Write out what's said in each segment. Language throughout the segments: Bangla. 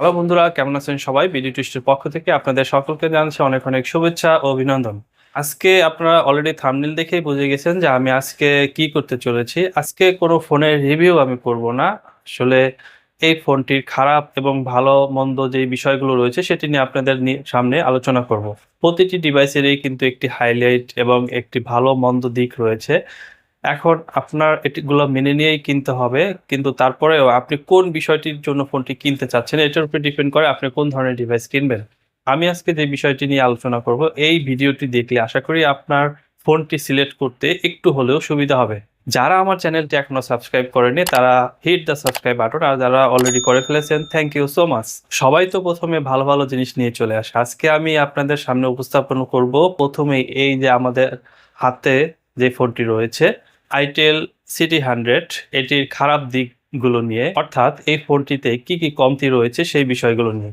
হ্যালো বন্ধুরা, কেমন আছেন সবাই? বিডি টুইস্টের পক্ষ থেকে আপনাদের সকলকে জানাচ্ছি অনেক অনেক শুভেচ্ছা ও অভিনন্দন। আজকে আপনারা অলরেডি থামনিল দেখেই বুঝে গেছেন যে আমি আজকে কি করতে চলেছি। আজকে কোনো ফোনের রিভিউ আমি করব না। আসলে এই ফোনটির খারাপ এবং ভালো মন্দ যে বিষয়গুলো রয়েছে, সেটি নিয়ে আপনাদের সামনে আলোচনা করব। প্রতিটি ডিভাইসেরই কিন্তু একটি হাইলাইট এবং একটি ভালো মন্দ দিক রয়েছে। এখন আপনার এটিগুলো মেনে নিয়েই কিনতে হবে, কিন্তু তারপরেও আপনি কোন বিষয়টির জন্য ফোনটি কিনতে চাচ্ছেন এটার উপর ডিপেন্ড করে আপনি কোন ধরনের ডিভাইস কিনবেন। আমি আজকে যে বিষয়টি নিয়ে আলোচনা করব, এই ভিডিওটি দেখলে আশা করি আপনার ফোনটি সিলেক্ট করতে একটু হলেও সুবিধা হবে। যারা আমার চ্যানেলটি এখনও সাবস্ক্রাইব করেনি তারা হিট দ্য সাবস্ক্রাইব বাটন আর যারা অলরেডি করে ফেলেছেন থ্যাংক ইউ সো মাচ সবাই তো প্রথমে ভালো ভালো জিনিস নিয়ে চলে আসে। আজকে আমি আপনাদের সামনে উপস্থাপন করব প্রথমে এই যে আমাদের হাতে যে ফোনটি রয়েছে আইটেল সিটি হান্ড্রেড, এটির খারাপ দিকগুলো নিয়ে, অর্থাৎ এই ফোনটিতে কি কি কমতি রয়েছে সেই বিষয়গুলো নিয়ে।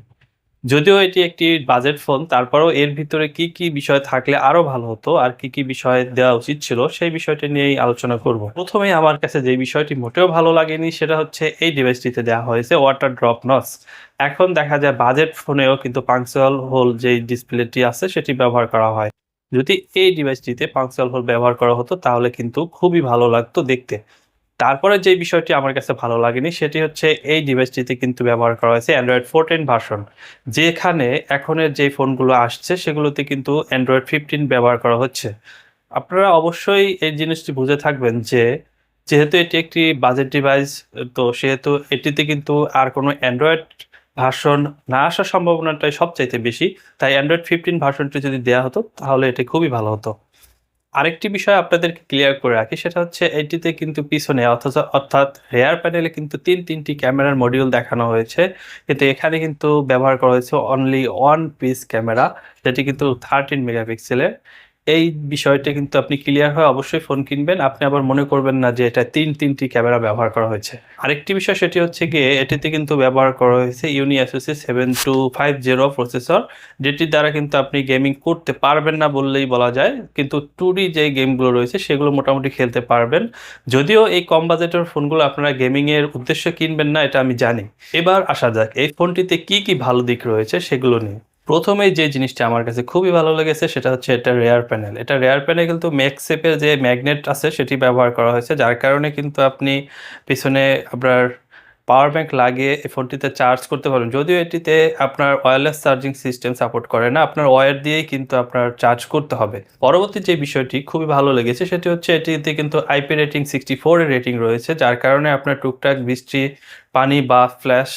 যদিও এটি একটি বাজেট ফোন, তারপরেও এর ভিতরে কি কি বিষয় থাকলে আরও ভালো হতো আর কি কি বিষয় দেওয়া উচিত ছিল, সেই বিষয়টি নিয়েই আলোচনা করব। প্রথমেই আমার কাছে যে বিষয়টি মোটেও ভালো লাগেনি, সেটা হচ্ছে এই ডিভাইসটিতে দেওয়া হয়েছে ওয়াটার ড্রপ নস এখন দেখা যায় বাজেট ফোনেও কিন্তু পাংচুয়াল হোল যে ডিসপ্লেটি আছে, সেটি ব্যবহার করা হয়। যদি এই ডিভাইসটিতে পাংচুয়াল হোল ব্যবহার করা হতো, তাহলে কিন্তু খুবই ভালো লাগতো দেখতে। তারপরে যে বিষয়টি আমার কাছে ভালো লাগেনি, সেটি হচ্ছে এই ডিভাইসটিতে কিন্তু ব্যবহার করা হয়েছে অ্যান্ড্রয়েড ফোরটিন ভার্সন যেখানে এখনের যে ফোনগুলো আসছে, সেগুলোতে কিন্তু অ্যান্ড্রয়েড ফিফটিন ব্যবহার করা হচ্ছে। আপনারা অবশ্যই এই জিনিসটি বুঝে থাকবেন যে, যেহেতু এটি একটি বাজেট ডিভাইস তো সেহেতু এটিতে কিন্তু আর কোনো অ্যান্ড্রয়েড ভার্সন না আসার সম্ভাবনাটাই সবচাইতে বেশি। তাই অ্যান্ড্রয়েড ফিফটিন ভার্সনটি যদি দেওয়া হতো, তাহলে এটি খুবই ভালো হতো। আরেকটি বিষয় আপনাদেরকে ক্লিয়ার করে রাখি, সেটা হচ্ছে এটিতে কিন্তু পিছনে, অথচ অর্থাৎ রেয়ার প্যানেলে কিন্তু তিন তিনটি ক্যামেরার মডিউল দেখানো হয়েছে। কিন্তু এখানে কিন্তু ব্যবহার করা হয়েছে অনলি ওয়ান পিস ক্যামেরা যেটি কিন্তু থার্টিন মেগাপিক্সেলের এই বিষয়টা কিন্তু আপনি ক্লিয়ার হয়ে অবশ্যই ফোন কিনবেন। আপনি আবার মনে করবেন না যে এটা তিন, তিনটি ক্যামেরা ব্যবহার করা হয়েছে। আরেকটি বিষয় সেটি হচ্ছে গিয়ে, এটিতে কিন্তু ব্যবহার করা হয়েছে Unisoc seven two five zero processor যেটির দ্বারা কিন্তু আপনি গেমিং করতে পারবেন না বললেই বলা যায়। কিন্তু টু যে গেমগুলো রয়েছে, সেগুলো মোটামুটি খেলতে পারবেন। যদিও এই কম বাজেটের ফোনগুলো আপনারা গেমিংয়ের উদ্দেশ্যে কিনবেন না, এটা আমি জানি। এবার আসা যাক, এই ফোনটিতে কি কি ভালো দিক রয়েছে সেগুলো নিয়ে। প্রথমেই যে জিনিসটা আমার কাছে খুবই ভালো লেগেছে সেটা হচ্ছে এটা রেয়ার প্যানেল এটা রেয়ার প্যানেল কিন্তু ম্যাক্সেপের যে ম্যাগনেট আছে সেটি ব্যবহার করা হয়েছে, যার কারণে কিন্তু আপনি পিছনে আপনার পাওয়ার ব্যাংক লাগিয়ে এই ফোনটিতে চার্জ করতে পারবেন। যদিও এটিতে আপনার ওয়্যারলেস চার্জিং সিস্টেম সাপোর্ট করে না, আপনার ওয়্যার দিয়েই কিন্তু আপনার চার্জ করতে হবে। পরবর্তী যে বিষয়টি খুবই ভালো লেগেছে সেটি হচ্ছে এটিতে কিন্তু আইপি রেটিং সিক্সটি ফোরের রেটিং রয়েছে, যার কারণে আপনার টুকটাক বৃষ্টি, পানি বা ফ্ল্যাশ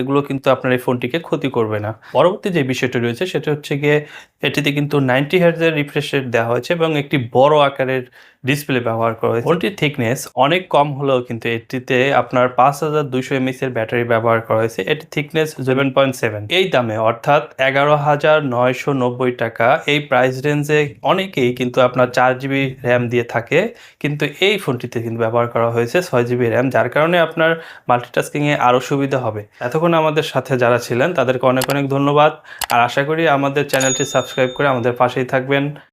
এগুলো কিন্তু আপনার এই ফোনটিকে ক্ষতি করবে না। পরবর্তী যে বিষয়টি রয়েছে, সেটা হচ্ছে গিয়ে এটিতে কিন্তু নাইনটি হার্জের রিফ্রেশ রেট দেওয়া হয়েছে এবং একটি বড় আকারের ডিসপ্লে ব্যবহার করা হয়েছে। ফোনটির থিকনেস অনেক কম হলেও কিন্তু এটিতে আপনার পাঁচ হাজার দুইশো এমএস এর ব্যাটারি ব্যবহার করা হয়েছে। এটি থিকনেস সেভেন পয়েন্ট সেভেন এই দামে অর্থাৎ এগারো হাজার নয়শো নব্বই টাকা। এই প্রাইস রেঞ্জে অনেকেই কিন্তু আপনার চার জিবি র্যাম দিয়ে থাকে। কিন্তু এই ফোনটিতে কিন্তু ব্যবহার করা হয়েছে ছয় জিবি র্যাম যার কারণে আপনার মাল্টিটাস্কিংয়ে আরও সুবিধা হবে। এতক্ষণ আমাদের সাথে যারা ছিলেন, তাদেরকে অনেক অনেক ধন্যবাদ। আর আশা করি আমাদের চ্যানেলটি সাবস্ক্রাইব করে আমাদের পাশেই থাকবেন।